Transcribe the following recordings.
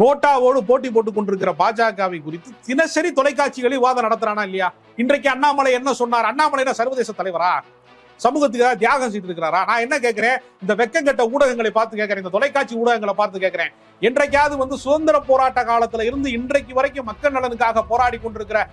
நோட்டாவோடு போட்டி போட்டுக் கொண்டிருக்கிற பாஜகவை குறித்து தினசரி தொலைக்காட்சிகளில் வாதம் நடத்துறானா இல்லையா? இன்றைக்கு அண்ணாமலை என்ன சொன்னார்? அண்ணாமலை சர்வதேச தலைவரா? சமூகத்துக்காக தியாகம் செய்து இருக்கிறாரா? நான் என்ன கேட்கிறேன்? இந்த வெக்கங்கட்ட ஊடகங்களை பார்த்து கேட்கிறேன். இந்த தொலைக்காட்சி ஊடகங்களை பார்த்து கேட்கிறேன். என்றைக்காவது வந்து சுதந்திர போராட்ட காலத்துல இருந்து இன்றைக்கு வரைக்கும் மக்கள் நலனுக்காக போராடி கொண்டிருக்கிற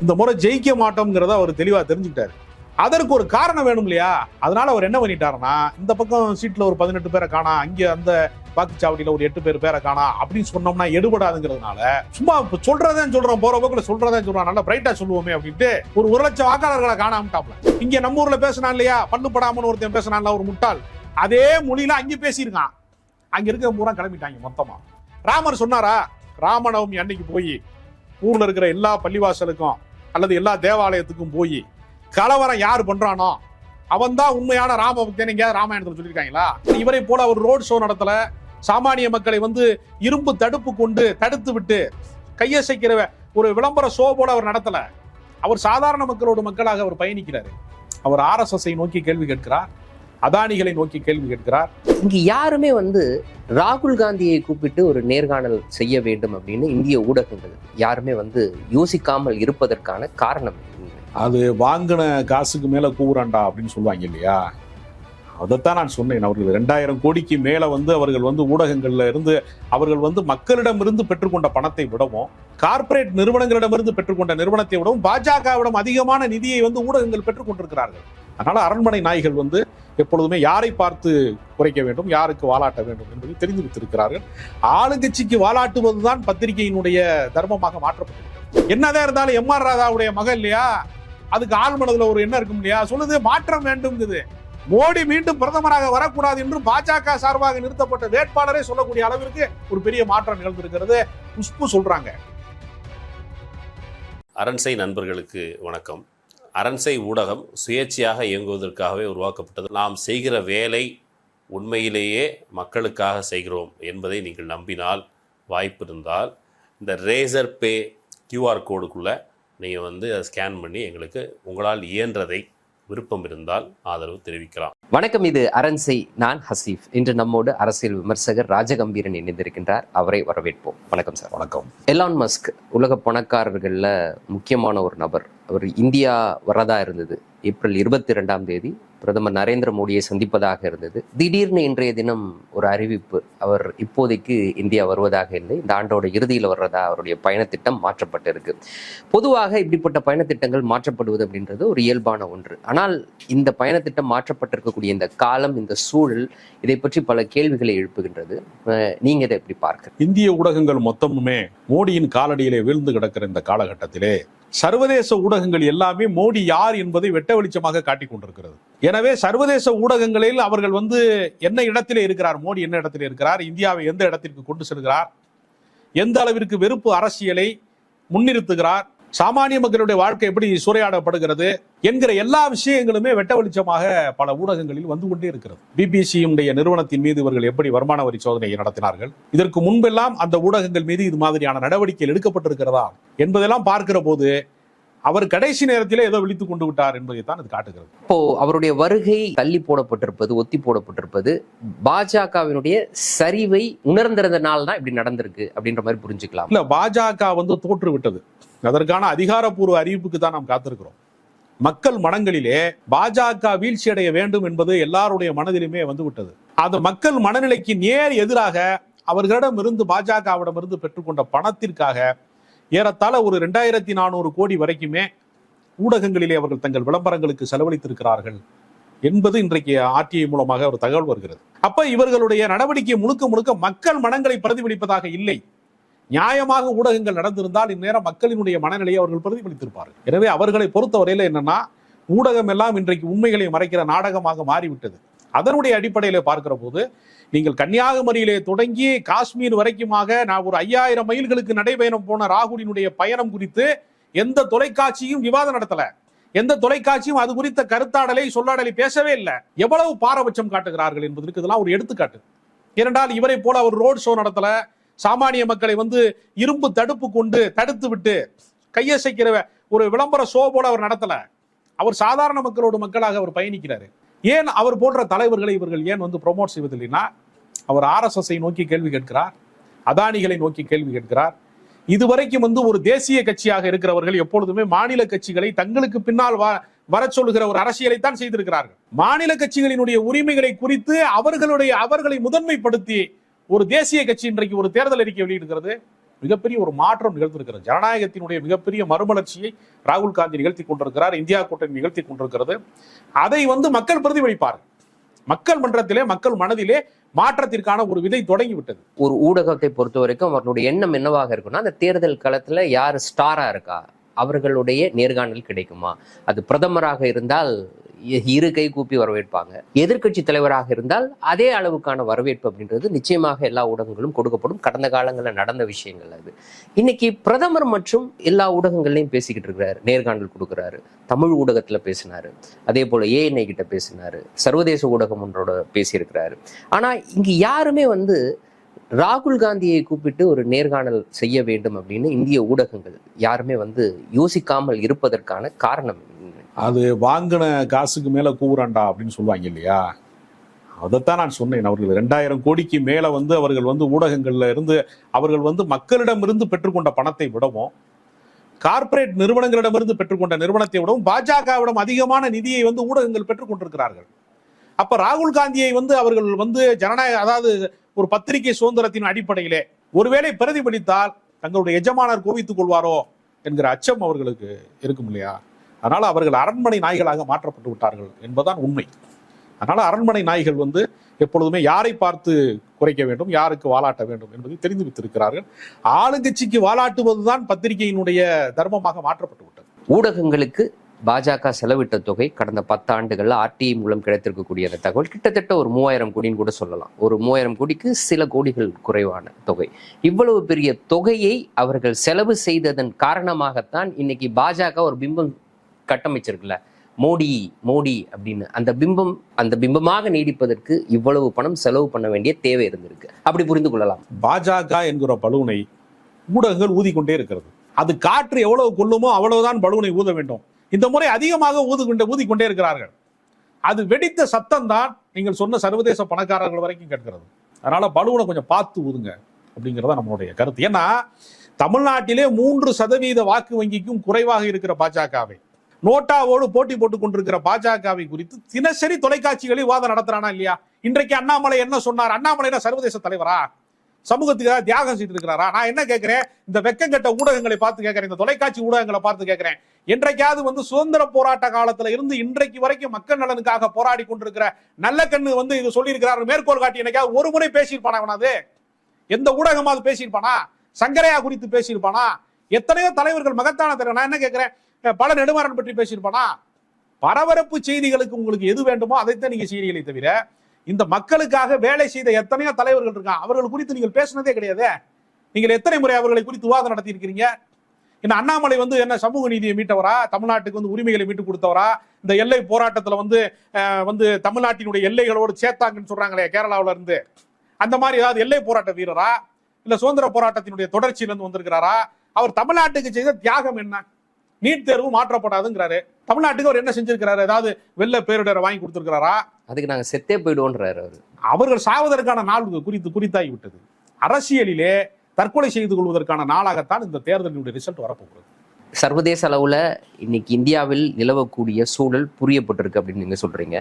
இந்த முறை ஜெயிக்க மாட்டோம்ங்கிறத அவர் தெளிவா தெரிஞ்சுக்கிட்டாரு. அதற்கு ஒரு காரணம் வேணும் இல்லையா? அதனால அவர் என்ன பண்ணிட்டாருன்னா இந்த பக்கம் சீட்ல ஒரு பதினெட்டு பேரை காணா அங்கே அந்த வாக்குச்சாவடியில ஒரு எட்டு பேர் பேரை காணா அப்படின்னு சொன்னோம்னா எடுபடாதுங்கிறதுனால சும்மா இப்ப சொல்றதே சொல்றோம் போற போக்குல சொல்றதே சொல்றோம் நல்லா பிரைட்டா சொல்லுவோமே அப்படின்ட்டு ஒரு ஒரு லட்சம் வாக்காளர்களை காணாமட்டாப்ல. இங்க நம்ம ஊர்ல பேசினான் இல்லையா? பண்ணுப்படாமன்னு ஒருத்தன் பேசினான்ல ஒரு முட்டாள். அதே மொழியில அங்கே பேசியிருக்கான். அங்க இருக்க பூரா கிளம்பிட்டாங்க மொத்தமா. ராமர் சொன்னாரா? ராமநவமி அன்னைக்கு போய் ஊர்ல இருக்கிற எல்லா பள்ளிவாசலுக்கும் அல்லது எல்லா தேவாலயத்துக்கும் போய் கலவரம் யார் பண்றானோ அவன் தான் உண்மையான ராமபக்தன் எங்கேயாவது ராமாயணத்துல சொல்லியிருக்காங்களா? இவரை போல ஒரு ரோட் ஷோ நடத்தல சாமானிய மக்களை வந்து இரும்பு தடுப்பு கொண்டு தடுத்து விட்டு கையசைக்கிற ஒரு விளம்பர ஷோ போல அவர் நடத்தல. அவர் சாதாரண மக்களோடு மக்களாக அவர் பயணிக்கிறாரு. அவர் ஆர்எஸ்எஸ்ஐ நோக்கி கேள்வி கேட்கிறார் அதானிகளை நோக்கி கேள்வி கேட்கிறார். இங்க யாருமே வந்து ராகுல் காந்தியை கூப்பிட்டு ஒரு நேர்காணல் செய்ய வேண்டும் அப்படின்னு இந்திய ஊடகங்கள் யாருமே வந்து யோசிக்காமல் இருப்பதற்கான காரணம் அது வாங்கின காசுக்கு மேல கூவுறாண்டா அப்படின்னு சொல்லுவாங்க இல்லையா? அதைத்தான் நான் சொன்னேன். அவர்கள் ரெண்டாயிரம் கோடிக்கு மேல வந்து அவர்கள் வந்து ஊடகங்கள்ல இருந்து அவர்கள் வந்து மக்களிடமிருந்து பெற்றுக்கொண்ட பணத்தை விடவும் கார்ப்பரேட் நிறுவனங்களிடமிருந்து பெற்றுக்கொண்ட நிறுவனத்தை விடவும் பாஜகவிடம் அதிகமான நிதியை வந்து ஊடகங்கள் பெற்றுக்கொண்டிருக்கிறார்கள். அதனால அரண்மனை நாய்கள் வந்து எப்பொழுதுமே யாரை பார்த்து குறைக்க வேண்டும் யாருக்கு வாலாட்ட வேண்டும் என்பதை தெரிந்து வைத்திருக்கிறார்கள் ஆளுங்கட்சிக்கு வாலாட்டுவதுதான் பத்திரிகையினுடைய தர்மமாக மாற்றப்பட்டது என்னதான் இருந்தாலும் எம் ஆர் ராதாவுடைய மகள் இல்லையா? அதுக்கு ஆள் மனதில் ஒரு என்ன இருக்கும் இல்லையா? சொல்லுது மாற்றம் வேண்டும்ங்குது. மோடி மீண்டும் பிரதமராக வரக்கூடாது என்று பாஜக சார்பாக நிறுத்தப்பட்ட வேட்பாளரே சொல்லக்கூடிய அளவிற்கு ஒரு பெரிய மாற்றம் நிகழ்ந்திருக்கிறது. புஷ்பு சொல்றாங்க. அரண்சை நண்பர்களுக்கு வணக்கம். அரண்சை ஊடகம் சுயேட்சையாக இயங்குவதற்காகவே உருவாக்கப்பட்டது. நாம் செய்கிற வேலை உண்மையிலேயே மக்களுக்காக செய்கிறோம் என்பதை நீங்கள் நம்பினால் வாய்ப்பு இருந்தால் இந்த ரேசர் பே கியூஆர் கோடுக்குள்ளே நீங்கள் வந்து அதை ஸ்கேன் பண்ணி எங்களுக்கு உங்களால் இயன்றதை விருப்பம் இருந்தால் ஆதரவு தெரிவிக்கலாம். வணக்கம் இது அரண்சை நான் ஹசீஃப். இன்று நம்மோடு அரசியல் விமர்சகர் ராஜகம்பீரன் இணைந்திருக்கின்றார். அவரை வரவேற்போம். வணக்கம் சார். வணக்கம். எலான் மஸ்க் உலக பணக்காரர்களில் முக்கியமான ஒரு நபர். அவர் இந்தியா வரதா இருந்தது. ஏப்ரல் இருபத்தி ரெண்டாம் தேதி பிரதமர் நரேந்திர மோடியை சந்திப்பதாக இருந்தது. திடீர்னு இன்றைய தினம் ஒரு அறிவிப்பு. அவர் இப்போதைக்கு இந்தியா வருவதாக இல்லை. இந்த ஆண்டோட இறுதியில் வர்றதா அவருடைய பயணத்திட்டம் மாற்றப்பட்டிருக்கு. பொதுவாக இப்படிப்பட்ட பயணத்திட்டங்கள் மாற்றப்படுவது அப்படின்றது ஒரு இயல்பான ஒன்று. ஆனால் இந்த பயணத்திட்டம் மாற்றப்பட்டிருக்கக்கூடிய இந்த காலம் இந்த சூழல் இதை பற்றி பல கேள்விகளை எழுப்புகின்றது. நீங்க இதை எப்படி பார்க்க இந்திய ஊடகங்கள் மொத்தமுமே மோடியின் காலடியிலே வீழ்ந்து கிடக்கிற இந்த காலகட்டத்திலே சர்வதேச ஊடகங்கள் எல்லாமே மோடி யார் என்பதை வெட்ட வெளிச்சமாக காட்டிக் கொண்டிருக்கிறது. எனவே சர்வதேச ஊடகங்களில் அவர்கள் வந்து என்ன இடத்திலே இருக்கிறார்? மோடி என்ன இடத்திலே இருக்கிறார்? இந்தியாவை எந்த இடத்திற்கு கொண்டு செல்கிறார்? எந்த அளவிற்கு வெறுப்பு அரசியலை முன்னிறுத்துகிறார்? சாமானிய மக்களுடைய வாழ்க்கை எப்படி சூறையாடப்படுகிறது என்கிற எல்லா விஷயங்களுமே வெட்ட வெளிச்சமாக பல ஊடகங்களில் வந்து கொண்டே இருக்கிறது. பிபிசியுடைய நிறுவனத்தின் மீது இவர்கள் எப்படி வருமான வரி சோதனையை நடத்தினார்கள்? இதற்கு முன்பெல்லாம் அந்த ஊடகங்கள் மீது இது மாதிரியான நடவடிக்கைகள் எடுக்கப்பட்டிருக்கிறதா என்பதெல்லாம் பார்க்கிற போது அவர் கடைசி நேரத்திலே ஏதோ விழித்துக் கொண்டு விட்டார் என்பதைத்தான் இது காட்டுகிறது. இப்போ அவருடைய வருகை தள்ளி போடப்பட்டிருப்பது ஒத்தி போடப்பட்டிருப்பது பாஜகவினுடைய சரிவை உணர்ந்திருந்தனால தான் இப்படி நடந்திருக்கு அப்படின்ற மாதிரி புரிஞ்சுக்கலாம். இல்ல பாஜக வந்து தோற்று விட்டது அதற்கான அதிகாரப்பூர்வ அறிவிப்புக்கு தான் நாம் காத்திருக்கிறோம். மக்கள் மனங்களிலே பாஜக வீழ்ச்சி அடைய வேண்டும் என்பது எல்லாருடைய மனதிலுமே வந்து விட்டது அந்த மக்கள் மனநிலைக்கு நேர் எதிராக அவர்களிடம் இருந்து பாஜகவிடம் இருந்து பெற்றுக்கொண்ட பணத்திற்காக ஏறத்தாழ ஒரு ரெண்டாயிரத்தி நானூறு கோடி வரைக்குமே ஊடகங்களிலே அவர்கள் தங்கள் விளம்பரங்களுக்கு செலவழித்திருக்கிறார்கள் என்பது இன்றைக்கு ஆர்டிஐ மூலமாக ஒரு தகவல் வருகிறது. அப்ப இவர்களுடைய நடவடிக்கை முழுக்க முழுக்க மக்கள் மனங்களை பிரதிபலிப்பதாக இல்லை. நியாயமாக ஊடகங்கள் நடந்திருந்தால் இந்நேரம் மக்களினுடைய மனநிலையை அவர்கள் பிரதிபலித்திருப்பார்கள். எனவே அவர்களை பொறுத்தவரையில் என்னன்னா ஊடகம் எல்லாம் இன்றைக்கு உண்மைகளை மறைக்கிற நாடகமாக மாறிவிட்டது. அதனுடைய அடிப்படையில் பார்க்கிற போது நீங்கள் கன்னியாகுமரியிலே தொடங்கி காஷ்மீர் வரைக்குமாக நான் ஒரு ஐயாயிரம் மைல்களுக்கு நடைபயணம் போன ராகுலினுடைய பயணம் குறித்து எந்த தொலைக்காட்சியும் விவாதம் நடத்தல. எந்த தொலைக்காட்சியும் அது குறித்த கருத்தாடலை சொல்லாடலை பேசவே இல்லை. எவ்வளவு பாரபட்சம் காட்டுகிறார்கள் என்பதற்கு இதெல்லாம் ஒரு எடுத்துக்காட்டு. ஏனென்றால் இவரை போல அவர் ரோட் ஷோ நடத்தல. சாமானிய மக்களை வந்து இரும்பு தடுப்பு கொண்டு தடுத்து விட்டு கையசைக்கிற ஒரு விளம்பர ஷோ போல அவர் நடத்தல. அவர் சாதாரண மக்களோட மக்களாக அவர் பயணிக்கிறாரு. ஏன் அவர் போன்ற தலைவர்களை இவர்கள் ஏன் வந்து ப்ரொமோட் செய்வதில்லைன்னா அவர் ஆர்எஸ்எஸ்ஐ நோக்கி கேள்வி கேட்கிறார் அதானிகளை நோக்கி கேள்வி கேட்கிறார். இதுவரைக்கும் வந்து ஒரு தேசிய கட்சியாக இருக்கிறவர்கள் எப்பொழுதுமே மாநில கட்சிகளை தங்களுக்கு பின்னால் வ- சொல்லுகிற ஒரு அரசியலை தான் செய்திருக்கிறார்கள். மாநில கட்சிகளினுடைய உரிமைகளை குறித்து அவர்களுடைய அவர்களை முதன்மைப்படுத்தி ஒரு தேசிய கட்சி இன்றைக்கு ஒரு தேர்தல் அறிக்கை வெளியிடுகிறது. மிகப்பெரிய ஒரு மாற்றம் நிகழ்ந்திருக்கிறது. ஜனநாயகத்தினுடைய மிகப்பெரிய மறுமலர்ச்சியை ராகுல் காந்தி நிகழ்த்தி கொண்டிருக்கிறார். இந்தியா கூட்டணி நிகழ்த்தி கொண்டிருக்கிறது. அதை வந்து மக்கள் பிரதிபலிப்பார் மக்கள் மன்றத்திலே மக்கள் மனதிலே மாற்றத்திற்கான ஒரு விதை தொடங்கிவிட்டது. ஒரு ஊடகத்தை பொறுத்த வரைக்கும் அவர்களுடைய எண்ணம் என்னவாக இருக்கும்னா அந்த தேர்தல் களத்துல யார் ஸ்டாரா இருக்கா? அவர்களுடைய நேர்காணல் கிடைக்குமா? அது பிரதமராக இருந்தால் இரு கை கூப்பி வரவேற்பாங்க. எதிர்க்கட்சி தலைவராக இருந்தால் அதே அளவுக்கான வரவேற்பு அப்படின்றது நிச்சயமாக எல்லா ஊடகங்களும் கொடுக்கப்படும். கடந்த காலங்களில் நடந்த விஷயங்கள் அது. இன்னைக்கு பிரதமர் மற்றும் எல்லா ஊடகங்கள்லையும் பேசிக்கிட்டு இருக்கிறாரு. நேர்காணல் கொடுக்குறாரு. தமிழ் ஊடகத்தில் பேசினாரு. அதே போல ஏஎன்ஐ கிட்ட பேசினாரு. சர்வதேச ஊடகம் ஒன்றோட பேசியிருக்கிறாரு. ஆனால் இங்கே யாருமே வந்து ராகுல் காந்தியை கூப்பிட்டு ஒரு நேர்காணல் செய்ய வேண்டும் அப்படின்னு இந்திய ஊடகங்கள் யாருமே வந்து யோசிக்காமல் இருப்பதற்கான காரணம் என்ன? அது வாங்கின காசுக்கு மேலே கூவுறாண்டா அப்படின்னு சொல்லுவாங்க இல்லையா? அதைத்தான் நான் சொன்னேன். அவர்கள் ரெண்டாயிரம் கோடிக்கு மேலே வந்து அவர்கள் வந்து ஊடகங்களில் இருந்து அவர்கள் வந்து மக்களிடமிருந்து பெற்றுக்கொண்ட பணத்தை விடவும் கார்ப்பரேட் நிறுவனங்களிடமிருந்து பெற்றுக்கொண்ட நிறுவனத்தை விடவும் பாஜகவிடம் அதிகமான நிதியை வந்து ஊடகங்கள் பெற்றுக்கொண்டிருக்கிறார்கள். அப்ப ராகுல் காந்தியை வந்து அவர்கள் வந்து ஜனநாயக அதாவது ஒரு பத்திரிகை சுதந்திரத்தின் அடிப்படையிலே ஒருவேளை பிரதிபலித்தால் தங்களுடைய எஜமானர் கோவித்துக் கொள்வாரோ என்கிற அச்சம் அவர்களுக்கு இருக்கும் இல்லையா? அதனால் அவர்கள் அரண்மனை நாய்களாக மாற்றப்பட்டு விட்டார்கள் என்பதுதான் உண்மை. அதனால் அரண்மனை நாய்கள் வந்து எப்பொழுதுமே யாரை பார்த்து குறைக்க வேண்டும் யாருக்கு வாலாட்ட வேண்டும் என்பதை தெரிந்து வைத்திருக்கிறார்கள். ஆளுங்கட்சிக்கு வாலாட்டுவதுதான் பத்திரிகையினுடைய தர்மமாக மாற்றப்பட்டு விட்டது. ஊடகங்களுக்கு பாஜக செலவிட்ட தொகை கடந்த பத்தாண்டுகளில் ஆர்டிஐ மூலம் கிடைத்திருக்கக்கூடிய அந்த தகவல். கிட்டத்தட்ட ஒரு மூவாயிரம் கோடின்னு கூட சொல்லலாம். ஒரு மூவாயிரம் கோடிக்கு சில கோடிகள் குறைவான தொகை. இவ்வளவு பெரிய தொகையை அவர்கள் செலவு செய்ததன் காரணமாகத்தான் இன்னைக்கு பாஜக ஒரு பிம்பம் கட்டமைச்சிருக்குல்ல. மோடி மோடி அப்படின்னு. அந்த பிம்பம் அந்த பிம்பமாக நீடிப்பதற்கு இவ்வளவு பணம் செலவு பண்ண வேண்டிய தேவை இருந்திருக்கு. அப்படி புரிந்து கொள்ளலாம். பாஜக என்கிற பலூனை ஊடகங்கள் ஊதிக்கொண்டே இருக்கிறது. அது காற்று எவ்வளவு கொள்ளுமோ அவ்வளவுதான் பலூனை ஊத வேண்டும். இந்த முறை அதிகமாக ஊதுகொண்டே ஊதிக்கொண்டே இருக்கிறார்கள். அது வெடித்த சத்தம் தான் நீங்கள் சொன்ன சர்வதேச பணக்காரர்கள் வரைக்கும் கேட்கிறது. அதனால பலூனை கொஞ்சம் பார்த்து ஊதுங்க அப்படிங்கிறத நம்மளுடைய கருத்து. ஏன்னா தமிழ்நாட்டிலே மூன்று சதவீத வாக்கு வங்கிக்கும் குறைவாக இருக்கிற பாஜகவை. நோட்டாவோடு போட்டி போட்டுக் கொண்டிருக்கிற பாஜகவை குறித்து தினசரி தொலைக்காட்சிகளில் விவாதம் நடத்துறானா இல்லையா? இன்றைக்கு அண்ணாமலை என்ன சொன்னார்? அண்ணாமலை என்ன சர்வதேச தலைவரா? சமூகத்துக்கு தியாகம் செய்து இருக்கிறாரா? நான் என்ன கேட்கிறேன்? இந்த வெக்கங்கெட்ட ஊடகங்களை பார்த்து கேட்கிறேன். இந்த தொலைக்காட்சி ஊடகங்களை பார்த்து கேட்கிறேன். என்றைக்காவது வந்து சுதந்திர போராட்ட காலத்துல இருந்து இன்றைக்கு வரைக்கும் மக்கள் நலனுக்காக போராடி கொண்டிருக்கிற நல்ல கண்ணு வந்து இது சொல்லியிருக்கிறார். மேற்கோள் காட்டி என்னைக்காவது ஒரு முறை பேசியிருப்பானா அவனாது எந்த ஊடகமாவது பேசியிருப்பானா? சங்கரையா குறித்து பேசியிருப்பானா? எத்தனையோ தலைவர்கள் மகத்தான தலைவர். நான் என்ன கேட்கிறேன்? பல நெடுமாறன் பற்றி பேசியிருப்பானா? பரபரப்பு செய்திகளுக்கு உங்களுக்கு எது வேண்டுமோ அதைத்தான் நீங்க செய்திகளை தவிர இந்த மக்களுக்காக வேலை செய்த எத்தனையோ தலைவர்கள் இருக்காங்க. அவர்கள் குறித்து நீங்கள் பேசினதே கிடையாது. நீங்கள் எத்தனை முறை அவர்களை குறித்து விவாதம் நடத்தி இருக்கிறீங்க என்ன அண்ணாமலை வந்து என்ன சமூக நீதியை மீட்டவரா? தமிழ்நாட்டுக்கு வந்து உரிமைகளை மீட்டு கொடுத்தவரா? இந்த எல்லை போராட்டத்தில் வந்து வந்து தமிழ்நாட்டினுடைய எல்லைகளோடு சேர்த்தாங்கன்னு சொல்றாங்களே கேரளாவில இருந்து. அந்த மாதிரி ஏதாவது எல்லை போராட்ட வீரரா? இல்ல சுதந்திர போராட்டத்தினுடைய தொடர்ச்சியிலிருந்து வந்திருக்கிறாரா? அவர் தமிழ்நாட்டுக்கு செய்த தியாகம் என்ன? நீட் தேர்வு மாற்றப்படாதுங்கிறாரு. தமிழ்நாட்டுக்கு அவர் என்ன செஞ்சிருக்கிறாரு? ஏதாவது வெள்ள பேரிடரை வாங்கி கொடுத்திருக்கிறாரா? அதுக்கு நாங்க செத்தே போயிடுவோன்றாரு அவரு. அவர்கள் சாவதற்கான நாள் குறித்து குறித்தாகி விட்டது அரசியலிலே தற்கொலை செய்து கொள்வதற்கான நாளாகத்தான் இந்த தேர்தலினுடைய ரிசல்ட் வரப்போகிறது. சர்வதேச அளவில் இன்னைக்கு இந்தியாவில் நிலவக்கூடிய சூழல் புரியப்பட்டிருக்கு அப்படின்னு நீங்க சொல்றீங்க.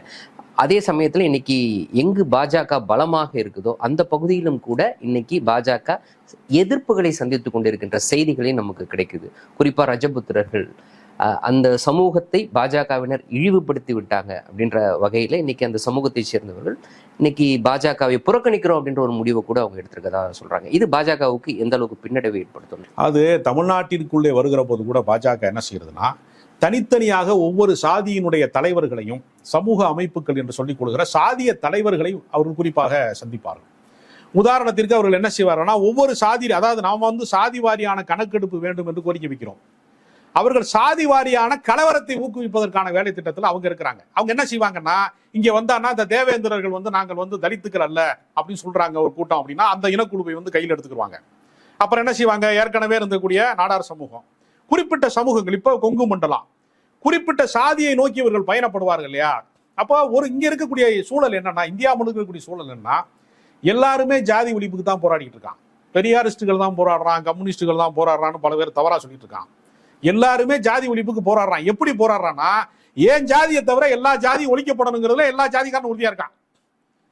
அதே சமயத்தில் இன்னைக்கு எங்கு பாஜக பலமாக இருக்குதோ அந்த பகுதியிலும் கூட இன்னைக்கு பாஜக எதிர்ப்புகளை சந்தித்து கொண்டிருக்கின்ற செய்திகளே நமக்கு கிடைக்குது. குறிப்பா ரஜபுத்திரர்கள் அந்த சமூகத்தை பாஜகவினர் இழிவுபடுத்தி விட்டாங்க அப்படின்ற வகையில் இன்னைக்கு அந்த சமூகத்தை சேர்ந்தவர்கள் இன்னைக்கு பாஜகவை புறக்கணிக்கிறோம் அப்படின்ற ஒரு முடிவை கூட அவங்க எடுத்திருக்கதா சொல்றாங்க. இது பாஜகவுக்கு எந்த அளவுக்கு பின்னடைவை ஏற்படுத்தும்? அது தமிழ்நாட்டிற்குள்ளே வருகிற போது கூட பாஜக என்ன செய்யறதுன்னா தனித்தனியாக ஒவ்வொரு சாதியினுடைய தலைவர்களையும் சமூக அமைப்புகள் என்று சொல்லிக் கொடுக்கிற சாதிய தலைவர்களை அவர்கள் குறிப்பாக சந்திப்பார்கள். உதாரணத்திற்கு அவர்கள் என்ன செய்வார்கள்னா ஒவ்வொரு சாதி அதாவது நாம வந்து சாதி வாரியான கணக்கெடுப்பு வேண்டும் என்று கோரிக்கை வைக்கிறோம். அவர்கள் சாதி வாரியான கலவரத்தை ஊக்குவிப்பதற்கான வேலை திட்டத்தில் அவங்க இருக்கிறாங்க. அவங்க என்ன செய்வாங்கன்னா இங்க வந்தான்னா இந்த தேவேந்திரர்கள் வந்து நாங்கள் வந்து தலித்துக்கள் அல்ல அப்படின்னு சொல்றாங்க ஒரு கூட்டம் அப்படின்னா அந்த இனக்குழுவை வந்து கையில் எடுத்துக்கிடுவாங்க அப்புறம் என்ன செய்வாங்க? ஏற்கனவே இருந்தக்கூடிய நாடார் சமூகம். குறிப்பிட்ட சமூகங்கள் இப்போ கொங்கு மண்டலம். குறிப்பிட்ட சாதியை நோக்கி இவர்கள் பயணப்படுவார்கள் இல்லையா? அப்போ ஒரு இங்க இருக்கக்கூடிய சூழல் என்னன்னா இந்தியா முழுக்க இருக்கக்கூடிய சூழல் என்ன எல்லாருமே ஜாதி ஒழிப்புக்கு தான் போராடிட்டு இருக்கான் பெரியாரிஸ்டுகள் தான் போராடுறான் கம்யூனிஸ்டுகள் தான் போராடுறான்னு பல பேர் தவறா சொல்லிட்டு இருக்கான் எல்லாருமே ஜாதி ஒழிப்புக்கு போராடுறான். எப்படி போராடுறான்னா ஏன் ஜாதியை தவிர எல்லா ஜாதியும் ஒழிக்கப்படணுங்கிறதுல எல்லா ஜாதிக்காரனும் உறுதியா இருக்கான்.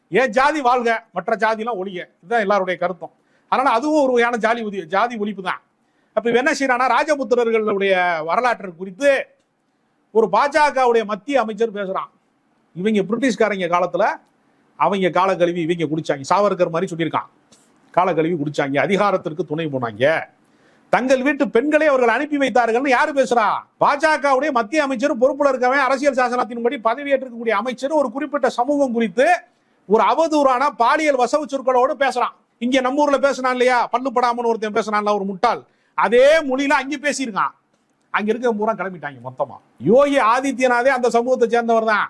ஏன் ஜாதி வாழ்க மற்ற ஜாதிலாம் ஒழிய? இதுதான் எல்லாருடைய கருத்தும். அதனால அதுவும் ஒரு வகையான ஜாதி உதவி ஜாதி ஒழிப்பு தான். அப்ப என்ன செய்யறானா ராஜபுத்திரர்களுடைய வரலாற்று குறித்து ஒரு பாஜகவுடைய மத்திய அமைச்சர் பேசுறான். இவங்க பிரிட்டிஷ்காரங்க காலத்துல அவங்க கால கழுவி இவங்க குடிச்சாங்க. சாவர்கர் மாதிரி சொல்லியிருக்கான். கால கழுவி குடிச்சாங்க. அதிகாரத்திற்கு துணை போனாங்க. தங்கள் வீட்டு பெண்களை அவர்கள் அனுப்பி வைத்தார்கள்னு யாரு பேசுறா? பாஜகவுடைய மத்திய அமைச்சரும் பொறுப்புல இருக்கவன் அரசியல் சாசனத்தின்படி பதவியேற்றிருக்கக்கூடிய அமைச்சரும் ஒரு குறிப்பிட்ட சமூகம் குறித்து ஒரு அவதூறான பாலியல் வசவு சொற்களோடு பேசுறான். இங்க நம்ம ஊர்ல பேசினான் இல்லையா? பல்லுப்படாமன்னு ஒருத்தன் பேசினான்ல ஒரு முட்டாள். அதே மொழியில அங்கே பேசியிருக்கான். அங்க இருக்க பூரா கிளம்பிட்டாங்க மொத்தமா. யோகி ஆதித்யநாதே அந்த சமூகத்தை சேர்ந்தவர் தான்.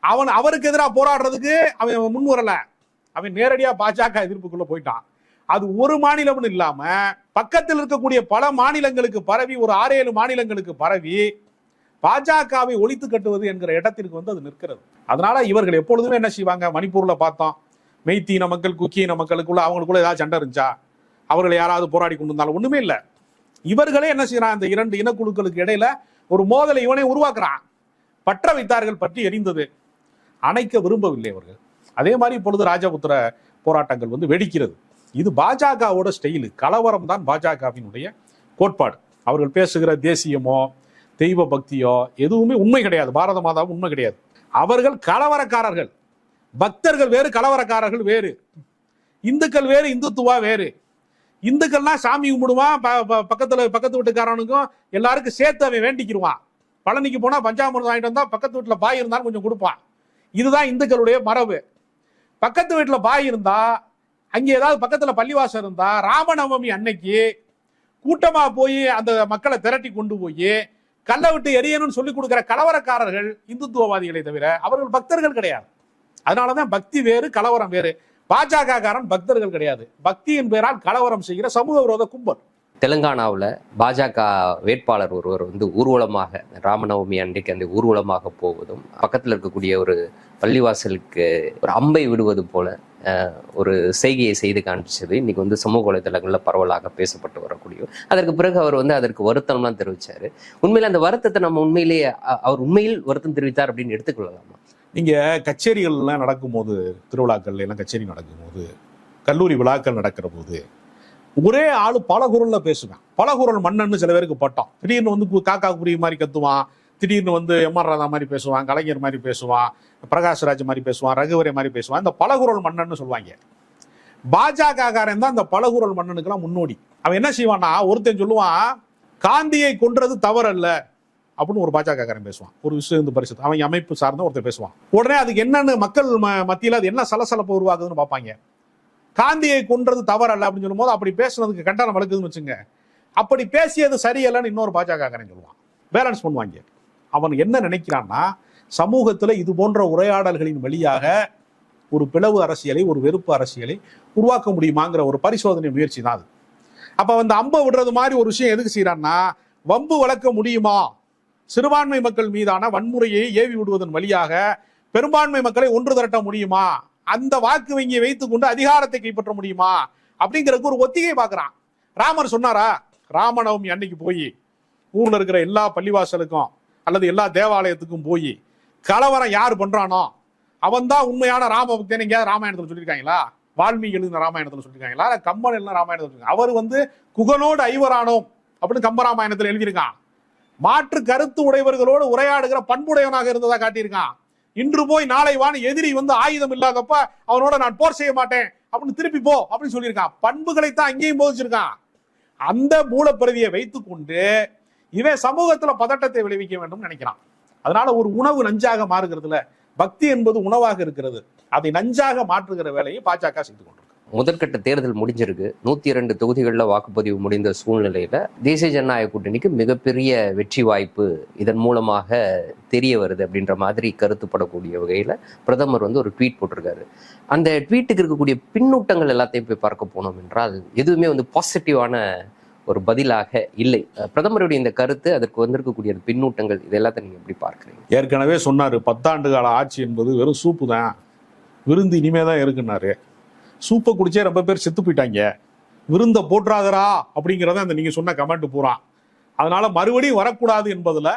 அவன் அவருக்கு எதிராக போராடுறதுக்கு அவன் முன் வரல. அவன் நேரடியா பாஜக எதிர்ப்புக்குள்ள போயிட்டான். அது ஒரு மாநிலம்னு இல்லாம பக்கத்தில் இருக்கக்கூடிய பல மாநிலங்களுக்கு பரவி ஒரு ஆறு ஏழு மாநிலங்களுக்கு பரவி பாஜகவை ஒழித்து கட்டுவது என்கிற இடத்திற்கு வந்து அது நிற்கிறது. அதனால இவர்கள் எப்பொழுதுமே என்ன செய்வாங்க? மணிப்பூர்ல பார்த்தோம். மெய்த்தீன மக்கள் குக்கியின மக்களுக்குள்ள அவங்களுக்குள்ள ஏதாவது சண்டை இருந்துச்சா? அவர்களை யாராவது போராடி கொண்டு வந்தாலும் ஒண்ணுமே இல்லை. இவர்களே என்ன செய்யறான் அந்த இரண்டு இனக்குழுக்களுக்கு இடையில ஒரு மோதலை இவனே உருவாக்குறான். பற்ற வைத்தார்கள் பற்றி எரிந்தது. அணைக்க விரும்பவில்லை அவர்கள். அதே மாதிரி இப்பொழுது ராஜபுத்திர போராட்டங்கள் வந்து வெடிக்கிறது. இது பாஜகவோட ஸ்டைலு கலவரம் தான் பாஜகவினுடைய கோட்பாடு. அவர்கள் பேசுகிற தேசியமோ தெய்வ பக்தியோ எதுவுமே உண்மை கிடையாது. பாரத மாதாவும் உண்மை கிடையாது. அவர்கள் கலவரக்காரர்கள். பக்தர்கள் வேறு கலவரக்காரர்கள் வேறு. இந்துக்கள் வேறு இந்துத்துவா வேறு. இந்துக்கள்னா சாமி கும்பிடுவான் ப- பக்கத்துல பக்கத்து வீட்டுக்காரனுக்கும் எல்லாருக்கும் சேர்த்து அவன் வேண்டிக்கிடுவான். பழனிக்கு போனா பஞ்சாமிரதம் வாங்கிட்டு வந்தா பக்கத்து வீட்டுல பாய் இருந்தாலும் கொஞ்சம் கொடுப்பான். இதுதான் இந்துக்களுடைய மரபு. பக்கத்து வீட்டுல பாய் இருந்தா அங்கே ஏதாவது பக்கத்தில் பள்ளிவாசம் இருந்தா ராமநவமி அன்னைக்கு கூட்டமா போய் அந்த மக்களை திரட்டி கொண்டு போய் கல்லை விட்டு எரியணும்னு சொல்லி கொடுக்குற கலவரக்காரர்கள் இந்துத்துவவாதிகளை தவிர அவர்கள் பக்தர்கள் கிடையாது. அதனாலதான் பக்தி வேறு கலவரம் வேறு. பாஜக காரன் பக்தர்கள் கிடையாது. பக்தியின் பெயரால் கலவரம் செய்கிற சமூக விரோத கும்பல். தெலுங்கானாவில் பாஜக வேட்பாளர் ஒருவர் வந்து ஊர்வலமாக ராமநவமி அன்றைக்கு அந்த ஊர்வலமாக போவதும் பக்கத்தில் இருக்கக்கூடிய ஒரு பள்ளிவாசலுக்கு ஒரு அம்பை விடுவது போல ஒரு செய்கையை செய்து காண்பிச்சது. இன்னைக்கு வந்து சமூக வலைதளங்களில் பரவலாக பேசப்பட்டு வரக்கூடிய அதற்கு பிறகு அவர் வந்து அதற்கு வருத்தம்லாம் தெரிவிச்சாரு. உண்மையில அந்த வருத்தத்தை நம்ம உண்மையிலேயே அவர் உண்மையில் வருத்தம் தெரிவித்தார் அப்படின்னு எடுத்துக்கொள்ளலாமா? நீங்க கச்சேரிகள்லாம் நடக்கும்போது திருவிழாக்கள்ல எல்லாம் கச்சேரி நடக்கும்போது கல்லூரி விழாக்கள் நடக்கிற போது ஒரே ஆளு பல குரல்ல பேசுவேன். பல குரல் மன்னன்னு சில பேருக்கு பட்டம். திடீர்னு வந்து கு- காக்கா புரிய மாதிரி கத்துவான். திடீர்னு வந்து எம் ஆர் ராதா மாதிரி பேசுவான் கலைஞர் மாதிரி பேசுவான் பிரகாஷ்ராஜ் மாதிரி பேசுவான் ரகுவரை மாதிரி பேசுவான். இந்த பலகுரல் மன்னன்னு சொல்லுவாங்க. பாஜக காரன் தான் இந்த பலகுரல் மன்னனுக்கெல்லாம் முன்னோடி. அவன் என்ன செய்வான்னா ஒருத்தன் சொல்லுவான் காந்தியை கொன்றது தவறல்ல அப்படின்னு ஒரு பாஜக காரன் பேசுவான். ஒரு விஷயம் இந்து பரிசு அவன் அமைப்பு சார்ந்த ஒருத்தர் பேசுவான். உடனே அதுக்கு என்னன்னு மக்கள் ம- அது என்ன சலசலப்பு உருவாக்குதுன்னு பார்ப்பாங்க. காந்தியை கொன்றது தவறல்ல அப்படின்னு சொல்லும்போது அப்படி பேசுனதுக்கு கண்டனம் வழக்குதுன்னு வச்சுங்க. அப்படி பேசியது சரியல்லன்னு இன்னொரு பாஜக சொல்லுவான். பேலன்ஸ் பண்ணுவாங்க. அவன் என்ன நினைக்கிறான்னா சமூகத்தில் இது போன்ற உரையாடல்களின் வழியாக ஒரு பிளவு அரசியலை ஒரு வெறுப்பு அரசியலை உருவாக்க முடியுமாங்கிற ஒரு பரிசோதனை முயற்சி தான் அது. அப்போ வந்து அம்பை விடுறது மாதிரி ஒரு விஷயம் எதுக்கு செய்கிறான்னா வம்பு வளர்க்க முடியுமா? சிறுபான்மை மக்கள் மீதான வன்முறையை ஏவி விடுவதன் வழியாக பெரும்பான்மை மக்களை ஒன்று திரட்ட முடியுமா? அந்த வாக்கு வங்கியை வைத்துக் கொண்டு அதிகாரத்தை கைப்பற்ற முடியுமா? அப்படிங்கிறதுக்கு ஒரு ஒத்திகை பார்க்குறான். ராமர் சொன்னாரா? ராமநவமி அன்னைக்கு போய் ஊரில் இருக்கிற எல்லா பள்ளிவாசலுக்கும் அல்லது எல்லா தேவாலயத்துக்கும் போய் கலவரம் யார் பண்ணுறானோ அவன் தான் உண்மையான ராமபக்தன் எங்கேயாவது ராமாயணத்தில் சொல்லியிருக்காங்களா? வால்மீகி எழுதின ராமாயணத்தில் சொல்லியிருக்காங்களா? கம்பன் எழுதின ராமாயணத்தில் அவர் வந்து குகனோடு ஐவரானோம் அப்படின்னு கம்பராமாயணத்தில் எழுதியிருக்கான். மாற்று கருத்து உடையவர்களோடு உரையாடுகிற பண்புடையவனாக இருந்ததா காட்டியிருக்கான். இன்று போய் நாளை வான்னு எதிரி வந்து ஆயுதம் இல்லாதப்ப அவனோட நான் போர் செய்ய மாட்டேன் அப்படின்னு திருப்பி போ அப்படின்னு சொல்லியிருக்கான். பண்புகளைத்தான் அங்கேயும் போதிச்சிருக்கான். அந்த மூலப்பிரதியை வைத்துக்கொண்டு இவன் சமூகத்துல பதட்டத்தை விளைவிக்க வேண்டும் நினைக்கிறான். அதனால ஒரு உணவு நஞ்சாக மாறுகிறதுல பக்தி என்பது உணவாக இருக்கிறது. அதை நஞ்சாக மாற்றுகிற வேலையை பாஜக செய்து கொண்டு முதற்கட்ட தேர்தல் முடிஞ்சிருக்கு. நூத்தி இரண்டு தொகுதிகளில் வாக்குப்பதிவு முடிந்த சூழ்நிலையில தேசிய ஜனநாயக கூட்டணிக்கு மிகப்பெரிய வெற்றி வாய்ப்பு இதன் மூலமாக தெரிய வருது அப்படின்ற மாதிரி கருத்துப்படக்கூடிய வகையில பிரதமர் வந்து ஒரு ட்வீட் போட்டிருக்காரு. அந்த ட்வீட்டுக்கு இருக்கக்கூடிய பின்னூட்டங்கள் எல்லாத்தையும் போய் பார்க்க போனோம் என்றால் எதுவுமே வந்து பாசிட்டிவான ஒரு பதிலாக இல்லை. பிரதமருடைய இந்த கருத்து அதற்கு வந்திருக்கக்கூடிய பின்னூட்டங்கள் இது எல்லாத்தையும் நீங்க எப்படி பார்க்குறீங்க? ஏற்கனவே சொன்னாரு பத்தாண்டு கால ஆட்சி என்பது வெறும் சூப்பு தான். விருந்து இனிமே தான் இருக்குன்னாரு. சூப்பை குடிச்சே ரொம்ப பேர் செத்து போயிட்டாங்க. விருந்த போற்றாதரா? அப்படிங்கிறத அந்த நீங்க சொன்ன கமெண்ட் பூரா. அதனால மறுபடியும் வரக்கூடாது என்பதுல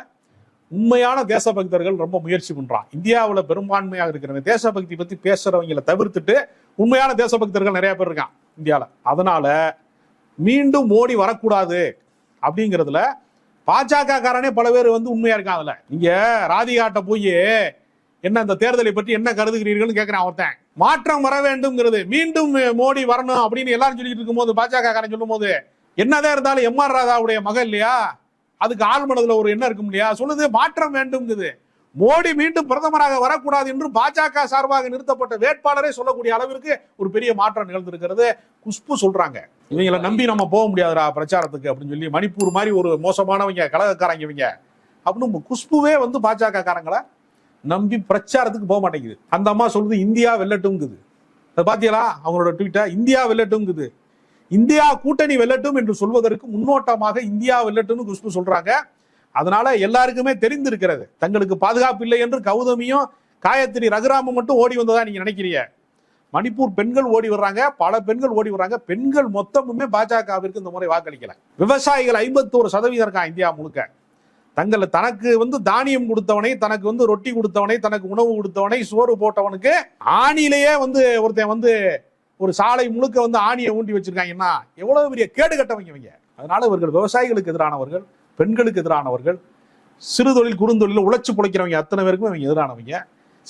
உண்மையான தேசபக்தர்கள் ரொம்ப முயற்சி பண்றான் இந்தியாவில் பெரும்பான்மையாக இருக்கிறவங்க தேசபக்தி பத்தி பேசுறவங்களை தவிர்த்துட்டு உண்மையான தேசபக்தர்கள் நிறைய பேர் இருக்கான் இந்தியாவில் அதனால மீண்டும் மோடி வரக்கூடாது அப்படிங்கிறதுல பாஜக காரனே பல பேர் வந்து உண்மையா இருக்கான் அதுல நீங்க ராதிகாட்ட போய் என்ன இந்த தேர்தலை பற்றி என்ன கருதுகிறீர்கள்னு கேட்கிறான் ஒருத்தன். மாற்றம் வர வேண்டும்ங்கிறது. மீண்டும் மோடி வரணும் அப்படின்னு எல்லாரும் சொல்லிட்டு இருக்கும்போது பாஜக காரன் சொல்லும் போது என்னதான் இருந்தாலும் எம் ஆர் ராதாவுடைய மகன் இல்லையா? அதுக்கு ஆள் மனதில் ஒரு என்ன இருக்கும் இல்லையா? சொல்லுது மாற்றம் வேண்டும்ங்குது. மோடி மீண்டும் பிரதமராக வரக்கூடாது என்று பாஜக சார்பாக நிறுத்தப்பட்ட வேட்பாளரே சொல்லக்கூடிய அளவிற்கு ஒரு பெரிய மாற்றம் நிகழ்ந்திருக்கிறது. குஷ்பு சொல்றாங்க. இவங்களை நம்பி நம்ம போக முடியாதுடா பிரச்சாரத்துக்கு அப்படின்னு சொல்லி மணிப்பூர் மாதிரி ஒரு மோசமானவங்க கழகக்காரங்க இவங்க. அப்படின்னு குஷ்புவே வந்து பாஜக காரங்களை நம்பி பிரச்சாரத்துக்கு போக மாட்டேங்குது. அந்த அம்மா சொல்றது இந்தியா வெல்லட்டும்ங்குது அதை பாத்தீங்களா? அவங்களோட ட்வீட்டா இந்தியா வெல்லட்டும்ங்குது இந்தியா கூட்டணி வெல்லட்டும் என்று சொல்வதற்கு முன்னோட்டமாக இந்தியா வெல்லட்டும்னு குஷ்பு சொல்றாங்க. அதனால எல்லாருக்குமே தெரிந்திருக்கிறது. தங்களுக்கு பாதுகாப்பு இல்லை என்று கௌதமியும் காயத்ரி ரகுராமும் மட்டும் ஓடி வந்ததா நீங்க நினைக்கிறீங்க? மணிப்பூர் பெண்கள் ஓடி வர்றாங்க. பல பெண்கள் ஓடி வர்றாங்க. பெண்கள் மொத்தமுமே பாஜகவிற்கு இந்த முறை வாக்களிக்கல. விவசாயிகள் ஐம்பத்தோரு சதவீதம் இருக்கான் இந்தியா முழுக்க? தங்களை தனக்கு வந்து தானியம் கொடுத்தவனை தனக்கு வந்து ரொட்டி கொடுத்தவனை தனக்கு உணவு கொடுத்தவனை சோறு போட்டவனுக்கு ஆணியிலேயே வந்து ஒருத்தன் வந்து ஒரு சாலை முழுக்க வந்து ஆணியை ஊண்டி வச்சிருக்காங்கன்னா எவ்வளவு பெரிய கேடு கட்டவங்க இவங்க. அதனால இவர்கள் விவசாயிகளுக்கு எதிரானவர்கள் பெண்களுக்கு எதிரானவர்கள் சிறு தொழில் குறுந்தொழில் உழைச்சு பிழைக்கிறவங்க அத்தனை பேருக்கும் இவங்க எதிரானவங்க.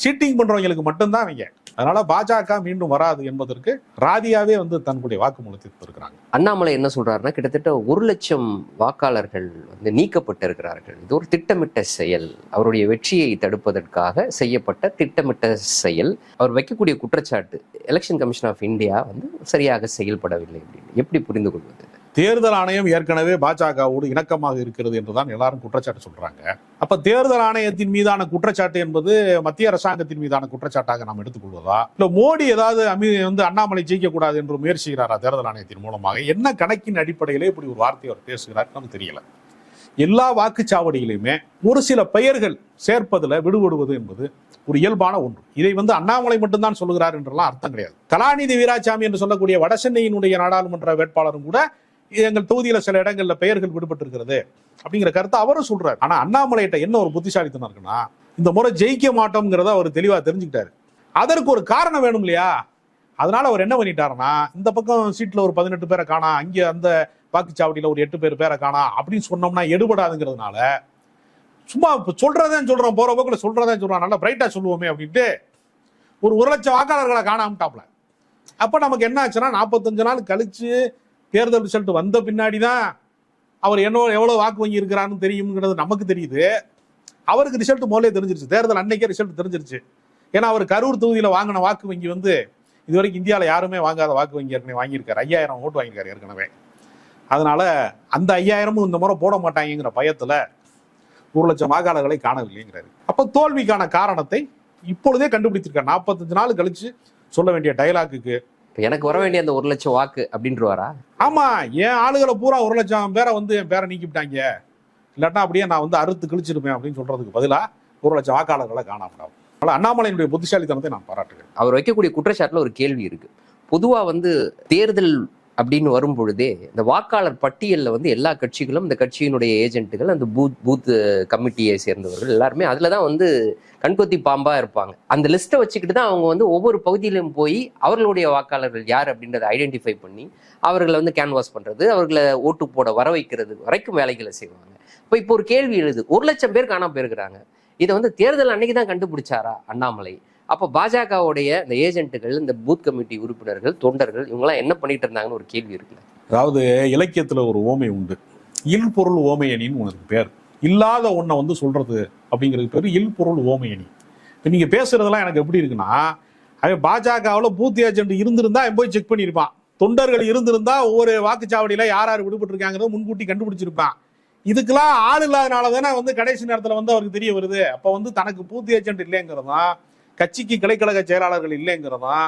சீட்டிங் பண்றவங்களுக்கு மட்டும்தான் அவங்க அதனால பாஜக மீண்டும் வராது என்பதற்கு ராதியாவே வந்து தன்னுடைய வாக்குமூலத்தை இருக்கிறாங்க அண்ணாமலை என்ன சொல்றாருன்னா கிட்டத்தட்ட ஒரு லட்சம் வாக்காளர்கள் வந்து நீக்கப்பட்டு இருக்கிறார்கள் இது ஒரு திட்டமிட்ட செயல். அவருடைய வெற்றியை தடுப்பதற்காக செய்யப்பட்ட திட்டமிட்ட செயல். அவர் வைக்கக்கூடிய குற்றச்சாட்டு எலெக்ஷன் கமிஷன் ஆஃப் இந்தியா வந்து சரியாக செயல்படவில்லை அப்படின்னு. எப்படி புரிந்து கொள்வது தேர்தல் ஆணையம் ஏற்கனவே பாஜகவோடு இணக்கமாக இருக்கிறது என்றுதான் எல்லாரும் குற்றச்சாட்டு சொல்றாங்க. அப்ப தேர்தல் ஆணையத்தின் மீதான குற்றச்சாட்டு என்பது மத்திய அரசாங்கத்தின் மீதான குற்றச்சாட்டாக நாம் எடுத்துக்கொள்வதா? இல்ல மோடி ஏதாவது அமி வந்து அண்ணாமலை ஜெயிக்க கூடாது என்று முயற்சிக்கிறாரா தேர்தல் ஆணையத்தின் மூலமாக? என்ன கணக்கின் அடிப்படையிலே இப்படி ஒரு வார்த்தை அவர் பேசுகிறார் நமக்கு தெரியல. எல்லா வாக்குச்சாவடியிலுமே ஒரு சில பெயர்கள் சேர்ப்பதில் விடுபடுவது என்பது ஒரு இயல்பான ஒன்று. இதை வந்து அண்ணாமலை மட்டும்தான் சொல்லுகிறார் என்றெல்லாம் அர்த்தம் கிடையாது. கலாநிதி வீராசாமி என்று சொல்லக்கூடிய வடசென்னையினுடைய நாடாளுமன்ற வேட்பாளரும் கூட எங்கள் தொகுதியில சில இடங்கள்ல பெயர்கள் விடுபட்டு இருக்கிறது அப்படிங்கிற கருத்தை அவரும் சொல்றாரு. ஆனா அண்ணாமலைகிட்ட என்ன ஒரு புத்திசாலித்தனம் இருக்குன்னா இந்த முறை ஜெயிக்க மாட்டோம்ங்கிறத அவர் தெளிவா தெரிஞ்சுக்கிட்டாரு. அதற்கு ஒரு காரணம் வேணும் இல்லையா? அதனால அவர் என்ன பண்ணிட்டாருன்னா இந்த பக்கம் சீட்ல ஒரு பதினெட்டு பேரை காணா அங்க அந்த வாக்குச்சாவடியில ஒரு எட்டு பேர் பேரை காணா அப்படின்னு சொன்னோம்னா எடுபடாதுங்கிறதுனால சும்மா இப்ப சொல்றதேன்னு சொல்றோம் போற போக்குல சொல்றதே சொல்றோம் நல்லா பிரைட்டா சொல்லுவோமே அப்படின்ட்டு ஒரு ஒரு லட்சம் வாக்காளர்களை காணாமட்டாப்ல. அப்ப நமக்கு என்ன ஆச்சுன்னா நாற்பத்தஞ்சு நாள் கழிச்சு தேர்தல் ரிசல்ட் வந்த பின்னாடி தான் அவர் என்ன எவ்வளோ வாக்கு வங்கி இருக்கிறான்னு தெரியுங்கிறது நமக்கு தெரியுது. அவருக்கு ரிசல்ட் முதல்ல தெரிஞ்சிருச்சு. தேர்தல் அன்னைக்கே ரிசல்ட் தெரிஞ்சிருச்சு. ஏன்னா அவர் கரூர் தொகுதியில் வாங்கின வாக்கு வங்கி வந்து இதுவரைக்கும் இந்தியாவில் யாருமே வாங்காத வாக்கு வங்கி ஏற்கனவே வாங்கியிருக்காரு. ஐயாயிரம் ஓட்டு வாங்கியிருக்காரு ஏற்கனவே. அதனால அந்த ஐயாயிரமும் இந்த முறை போட மாட்டாங்கிற பயத்தில் ஒரு லட்சம் வாக்காளர்களை காணவில்லைங்கிறாரு. அப்போ தோல்விக்கான காரணத்தை இப்பொழுதே கண்டுபிடிச்சிருக்காரு. நாற்பத்தஞ்சு நாள் கழிச்சு சொல்ல வேண்டிய டைலாக்குக்கு இப்ப எனக்கு வர வேண்டிய அந்த ஒரு லட்சம் வாக்கு அப்படின்றவாரா? ஆமா என் ஆளுகளை பூரா ஒரு லட்சம் பேரை வந்து என் பேரை நீக்கிவிட்டாங்க இல்லாட்டா அப்படியே நான் வந்து அறுத்து கிழிச்சிருப்பேன் அப்படின்னு சொல்றதுக்கு பதிலா ஒரு லட்சம் வாக்காளர்களை காணாம அதனால அண்ணாமலையினுடைய புத்திசாலித்தனத்தை நான் பாராட்டுகிறேன். அவர் வைக்கக்கூடிய குற்றச்சாட்டுல ஒரு கேள்வி இருக்கு. பொதுவா வந்து தேர்தல் அப்படின்னு வரும் பொழுதே இந்த வாக்காளர் பட்டியலில் வந்து எல்லா கட்சிகளும் இந்த கட்சியினுடைய ஏஜென்ட்டுகள் அந்த பூத் பூத் கமிட்டியை சேர்ந்தவர்கள் எல்லாருமே அதில் தான் வந்து கண்கொத்தி பாம்பாக இருப்பாங்க. அந்த லிஸ்ட்டை வச்சுக்கிட்டு தான் அவங்க வந்து ஒவ்வொரு பகுதியிலும் போய் அவர்களுடைய வாக்காளர்கள் யார் அப்படின்றத ஐடென்டிஃபை பண்ணி அவர்களை வந்து கேன்வாஸ் பண்ணுறது அவர்களை ஓட்டு போட வர வைக்கிறது வரைக்கும் வேலைகளை செய்வாங்க. இப்போ இப்போ ஒரு கேள்வி எழுது. ஒரு லட்சம் பேர் காணாம போயிருக்கிறாங்க. இதை வந்து தேர்தல் அன்னைக்கு தான் கண்டுபிடிச்சாரா? அண்ணாமலை. அப்போ பாஜகவுடைய இந்த ஏஜென்ட்டுகள் இந்த பூத் கமிட்டி உறுப்பினர்கள் தொண்டர்கள் இவங்கெல்லாம் என்ன பண்ணிட்டு இருந்தாங்கன்னு ஒரு கேள்வி இருக்குல்ல. அதாவது இலக்கியத்தில் ஒரு ஓமை உண்டு. இல்பொருள் ஓமையணின்னு உனக்கு பேர். இல்லாத ஒன்றை வந்து சொல்றது அப்படிங்கிறது பேர் இல்பொருள் ஓமையணி. இப்போ நீங்கள் பேசுறதெல்லாம் எனக்கு எப்படி இருக்குன்னா அது பாஜகவில் பூத் ஏஜென்ட் இருந்திருந்தா போய் செக் பண்ணியிருப்பான் தொண்டர்கள் இருந்திருந்தா ஒவ்வொரு வாக்குச்சாவடியில் யார் யார் விடுபட்டுருக்காங்கிறத முன்கூட்டி கண்டுபிடிச்சிருப்பான். இதுக்கெல்லாம் ஆள் இல்லாதனால தானே வந்து கடைசி நேரத்தில் வந்து அவருக்கு தெரிய வருது. அப்போ வந்து தனக்கு பூத் ஏஜென்ட் இல்லைங்கிறதான் கட்சிக்கு கிளைக்கழக செயலாளர்கள் இல்லைங்கிறதும்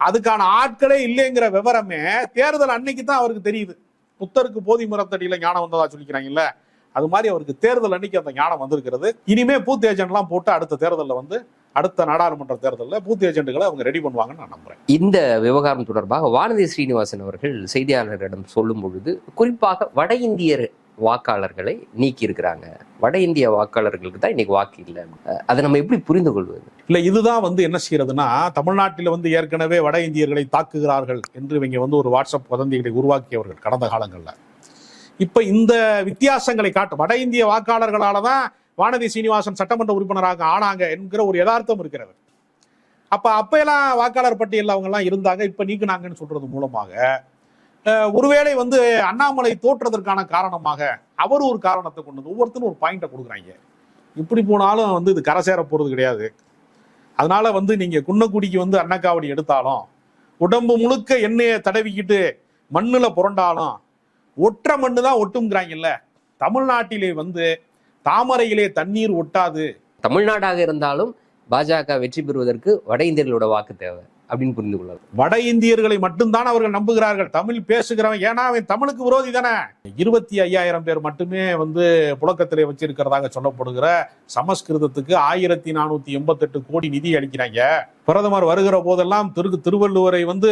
அதுக்கான ஆட்களே இல்லைங்கிற விவரமே தேர்தல் அன்னைக்கு தான் அவருக்கு தெரியுது. புத்தருக்கு போதி மரத்தடியில ஞானம் வந்ததா சொல்லிக்கிறாங்கல்ல அது மாதிரி அவருக்கு தேர்தல் அன்னைக்கு அந்த ஞானம் வந்திருக்கிறது. இனிமே பூத் ஏஜென்ட்லாம் போட்டு அடுத்த தேர்தலில் வந்து அடுத்த நாடாளுமன்ற தேர்தலில் பூத் ஏஜென்ட்டுகளை அவங்க ரெடி பண்ணுவாங்கன்னு நான் நம்புறேன். இந்த விவகாரம் தொடர்பாக வானதி ஸ்ரீனிவாசன் அவர்கள் செய்தியாளர்களிடம் சொல்லும் பொழுது குறிப்பாக வட இந்தியர் வாக்காளர்களை நீக்கி இருக்கிறாங்க வட இந்திய வாக்காளர்களுக்கு தான் இன்னைக்கு வாக்கு இல்லை. அதை நம்ம எப்படி புரிந்து கொள்வது? இல்ல இதுதான் வந்து என்ன செய்யறதுன்னா தமிழ்நாட்டில் வந்து ஏற்கனவே வட இந்தியர்களை தாக்குகிறார்கள் என்று இவங்க வந்து ஒரு வாட்ஸ்அப் வதந்திகளை உருவாக்கியவர்கள் கடந்த காலங்களில். இப்ப இந்த வித்தியாசங்களை காட்டும் வட இந்திய வாக்காளர்களால தான் வானதி சீனிவாசன் சட்டமன்ற உறுப்பினராக ஆனாங்க என்கிற ஒரு யதார்த்தம் இருக்கிறது. அப்ப அப்பெல்லாம் வாக்காளர் பட்டியலில் அவங்க எல்லாம் இருந்தாங்க இப்ப நீக்கினாங்கன்னு சொல்றது மூலமாக ஒருவேளை வந்து அண்ணாமலை தோற்றதற்கான காரணமாக அவர் ஒரு காரணத்தை கொண்டு வந்து ஒவ்வொருத்தரும் ஒரு பாயிண்ட்டை கொடுக்குறாங்க. இப்படி போனாலும் வந்து இது கரை சேர போகிறது கிடையாது. அதனால வந்து நீங்க குன்னக்குடிக்கு வந்து அன்னக்காவடி எடுத்தாலும் உடம்பு முழுக்க எண்ணெயை தடவிக்கிட்டு மண்ணில் புரண்டாலும் ஒற்றை மண்ணு தான் ஒட்டுங்கிறாங்கல்ல தமிழ்நாட்டிலே வந்து தாமரையிலே தண்ணீர் ஒட்டாது. தமிழ்நாடாக இருந்தாலும் பாஜக வெற்றி பெறுவதற்கு வட இந்தியர்களோட வாக்கு தேவை. அப்படின்னு புரிந்து கொள்ளலாம் வட இந்தியர்களை மட்டும்தான் அவர்கள் நம்புகிறார்கள். தமிழ் பேசுகிறவன் ஏன்னா அவன் தமிழுக்கு விரோதி தானே? இருபத்தி ஐயாயிரம் பேர் மட்டுமே வந்து புழக்கத்திலே வச்சிருக்கிறதாக சொல்லப்படுகிற சமஸ்கிருதத்துக்கு ஆயிரத்தி நானூத்தி எண்பத்தெட்டு கோடி நிதி அளிக்கிறாங்க. பிரதமர் வருகிற போதெல்லாம் திரு திருவள்ளுவரை வந்து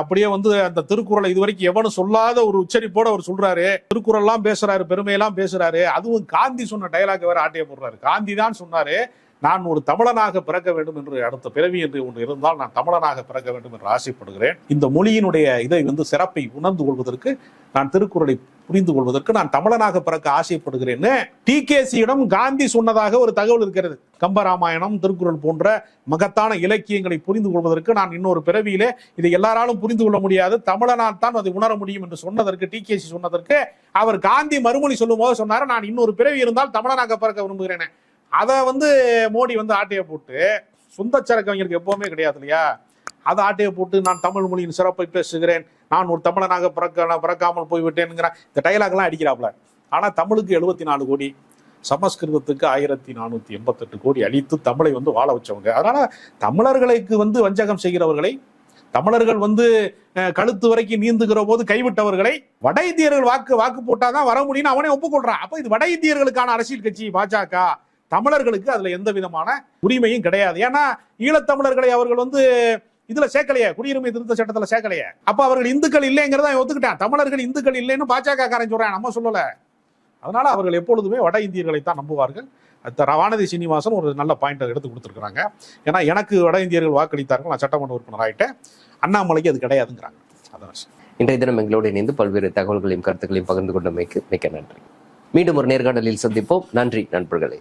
அப்படியே வந்து அந்த திருக்குறளை இதுவரைக்கும் எவனும் சொல்லாத ஒரு உச்சரிப்போட அவர் சொல்றாரு. திருக்குறள்லாம் பேசுறாரு பெருமையெல்லாம் பேசுறாரு. அதுவும் காந்தி சொன்ன டயலாக் வேற ஆட்டைய போடுறாரு. காந்தி தான் சொன்னாரு நான் ஒரு தமிழனாக பிறக்க வேண்டும் என்று அடுத்த பிறவி என்று ஒன்று இருந்தால் நான் தமிழனாக பிறக்க வேண்டும் என்று ஆசைப்படுகிறேன். இந்த மொழியினுடைய இதை வந்து சிறப்பை உணர்ந்து கொள்வதற்கு நான் திருக்குறளை புரிந்து கொள்வதற்கு நான் தமிழனாக பிறக்க ஆசைப்படுகிறேன்னு டி. கேசியிடம் காந்தி சொன்னதாக ஒரு தகவல் இருக்கிறது. கம்பராமாயணம் திருக்குறள் போன்ற மகத்தான இலக்கியங்களை புரிந்து கொள்வதற்கு நான் இன்னொரு பிறவியிலே இதை எல்லாராலும் புரிந்து கொள்ள முடியாது. தமிழனால் தான் அதை உணர முடியும் என்று சொன்னதற்கு டி. கேசி சொன்னதற்கு அவர் காந்தி மறுமொழி சொல்லும் போது சொன்னார் நான் இன்னொரு பிறவி இருந்தால் தமிழனாக பிறக்க விரும்புகிறேன். அதை வந்து மோடி வந்து ஆட்டையை போட்டு சொந்த சரக்கு அவங்களுக்கு எப்பவுமே கிடையாது இல்லையா? அதை ஆட்டையை போட்டு நான் தமிழ் மொழியின் சிறப்பை பேசுகிறேன். நான் ஒரு தமிழனாக பிறக்க பிறக்காமல் போய்விட்டேன்ங்கிற இந்த டைலாக்லாம் அடிக்கிறாப்ல ஆனால் தமிழுக்கு எழுபத்தி நாலு கோடி சமஸ்கிருதத்துக்கு ஆயிரத்தி நானூற்றி எண்பத்தெட்டு கோடி அழித்து தமிழை வந்து வாழ வச்சவங்க. அதனால தமிழர்களுக்கு வந்து வஞ்சகம் செய்கிறவர்களை தமிழர்கள் வந்து கழுத்து வரைக்கும் நீந்துகிற போது கைவிட்டவர்களை வட இந்தியர்கள் வாக்கு வாக்கு போட்டாதான் வர முடியும்னு அவனே ஒப்புக்கொள்றான். அப்போ இது வட இந்தியர்களுக்கான அரசியல் கட்சி பாஜக. தமிழர்களுக்கு அதுல எந்த விதமான உரிமையும் கிடையாது. ஏன்னா ஈழத்தமிழர்களை அவர்கள் வந்து இதுல சேர்க்கலையே குடியுரிமை திருத்த சட்டத்துல சேர்க்கலையே அப்ப அவர்கள் இந்துக்கள் இல்லைங்கிறத ஒத்துக்கிட்டேன் ஒத்துக்கிட்டான். தமிழர்கள் இந்துக்கள் இல்லைன்னு பாஜக காரன் சொல்றான் நம்ம சொல்லல. அதனால அவர்கள் எப்பொழுதுமே வட இந்தியர்களை தான் நம்புவார்கள் அந்த ரவானதி சீனிவாசன் ஒரு நல்ல பாயிண்ட் எடுத்து கொடுத்துருக்குறாங்க. ஏன்னா எனக்கு வட இந்தியர்கள் வாக்களித்தார்கள் நான் சட்டமன்ற உறுப்பினர் ஆகிட்டேன் அண்ணாமலைக்கு அது கிடையாதுங்கிறாங்க. அதான் இன்றைய தினம் எங்களோடு இணைந்து பல்வேறு தகவல்களையும் கருத்துக்களையும் பகிர்ந்து கொண்டமைக்கு மிக்க நன்றி. மீண்டும் ஒரு நேர்காணலில் சந்திப்போம். நன்றி நண்பர்களே.